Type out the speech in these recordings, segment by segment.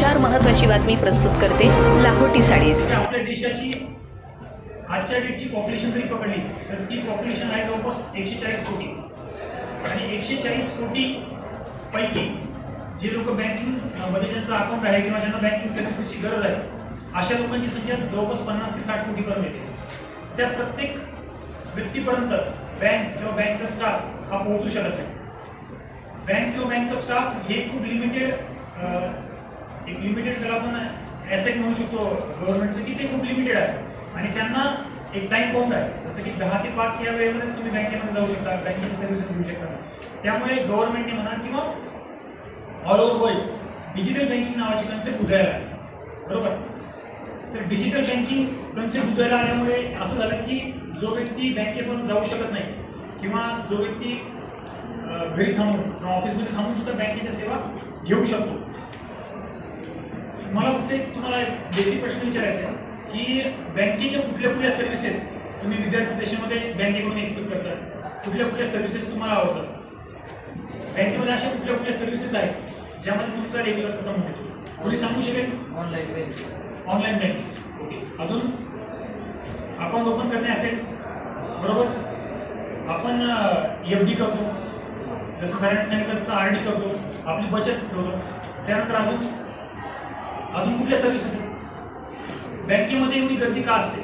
चार महत्त्वाची बातमी प्रस्तुत करते लाहोटी साडीज आपल्या देशाची आजच्या डेटची पॉप्युलेशन जरी पकडली तर ती पॉप्युलेशन आहे जवळपास एकशे चाळीस कोटी. आणि एकशे चाळीस कोटी पैकी जे लोक बँकिंगमध्ये ज्यांचं अकाउंट आहे किंवा ज्यांना बँकिंग सर्व्हिसेसची गरज आहे अशा लोकांची संख्या जवळपास पन्नास ते साठ कोटीपर्यंत येते. त्या प्रत्येक व्यक्तीपर्यंत बँक किंवा बँकचा स्टाफ हा पोहोचू शकत नाही. बँक किंवा बँकचा स्टाफ हे खूप लिमिटेड एक लिमिटेड त्याला आपण ॲसेट म्हणू शकतो गव्हर्नमेंटचं की ते खूप लिमिटेड आहे. आणि त्यांना एक टाईम बाउंड आहे. जसं की दहा ते पाच या वेळेमध्येच तुम्ही बँकेमध्ये जाऊ शकता बँकेचे सर्व्हिसेस घेऊ शकता. त्यामुळे गव्हर्नमेंटने म्हणा किंवा all over world digital banking नावाची कन्सेप्ट उदयाला आहे बरोबर? तर डिजिटल बँकिंग कन्सेप्ट उदयाला आल्यामुळे असं झालं की जो व्यक्ती बँकेपर्यंत जाऊ शकत नाही किंवा जो व्यक्ती घरी थांबून किंवा ऑफिसमध्ये थांबून सुद्धा बँकेच्या सेवा घेऊ शकतो. मला फक्त एक तुम्हाला बेसिक प्रश्न विचारायचा आहे. की बँकेच्या कुठल्या कुठल्या सर्व्हिसेस तुम्ही विद्यार्थी देशामध्ये बँकेकडून एक्सपेक्ट करता? कुठल्या कुठल्या सर्व्हिसेस तुम्हाला आवडतात? बँकेमध्ये अशा कुठल्या कुठल्या सर्व्हिसेस आहेत ज्यामध्ये तुमचा रेग्युलरचा संबंध येतो? कोणी सांगू शकेल? Online banking online banking okay अजून? अकाउंट ओपन करणे असेल? बरोबर? आपण एफ डी करतो. जसं सरांनी सांगितलं तसं आर डी करतो. आपली बचत ठेवतो. त्यानंतर अजून? अजून कुठल्या सर्व्हिसेस बँकेमध्ये एवढी गर्दी का असते?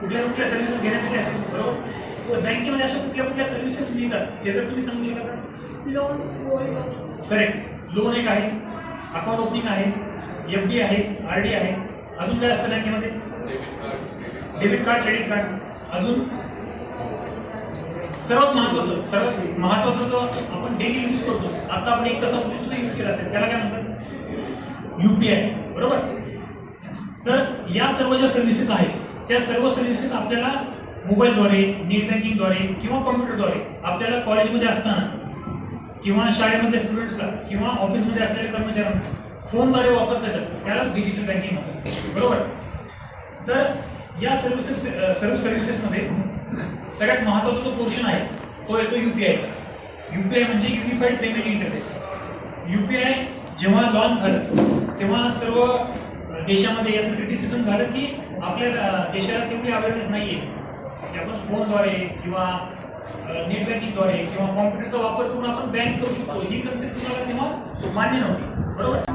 कुठल्या कुठल्या सर्व्हिसेस घेण्यासाठी असेल बरोबर? बँकेमध्ये अशा कुठल्या कुठल्या सर्व्हिसेस मिळतात हे जर तुम्ही सांगू शकता लोन गोल्ड करेक्ट लोन एक आहे अकाउंट ओपनिंग आहे एफ डी आहे आर डी आहे. अजून काय असतं बँकेमध्ये? डेबिट कार्ड क्रेडिट कार्ड अजून? सर्वात महत्वाचं सर्वात महत्वाचं जो आपण डेली यूज करतो. आता आपण एक तासापूर्वी सुद्धा यूज केला असेल त्याला युपीआय बरोबर? तर या सर्व ज्या सर्व्हिसेस आहेत त्या सर्व सर्व्हिसेस आपल्याला मोबाईलद्वारे नेट बँकिंगद्वारे किंवा कॉम्प्युटरद्वारे आपल्याला कॉलेजमध्ये असताना किंवा शाळेमधल्या स्टुडंट्सला किंवा ऑफिसमध्ये असलेल्या कर्मचाऱ्यांना फोनद्वारे वापरता येतात. त्यालाच डिजिटल बँकिंग म्हणतात. बरोबर? तर या सर्व्हिसेस सर्व सर्व्हिसेसमध्ये सगळ्यात महत्त्वाचा जो पोर्शन आहे तो येतो यू पी आयचा यू पी आय म्हणजे unified payment interface U P I जेव्हा लॉन्च झालं तेव्हा सर्व देशामध्ये याचं क्रिटिसिझम झालं की आपल्या देशाला तेवढी अवेअरनेस नाही आहे की आपण फोनद्वारे किंवा नेट बँकिंगद्वारे किंवा कॉम्प्युटरचा वापर करून आपण बँक करू शकतो. ही कन्सेप्ट तुम्हाला तेव्हा मान्य नव्हती. बरोबर?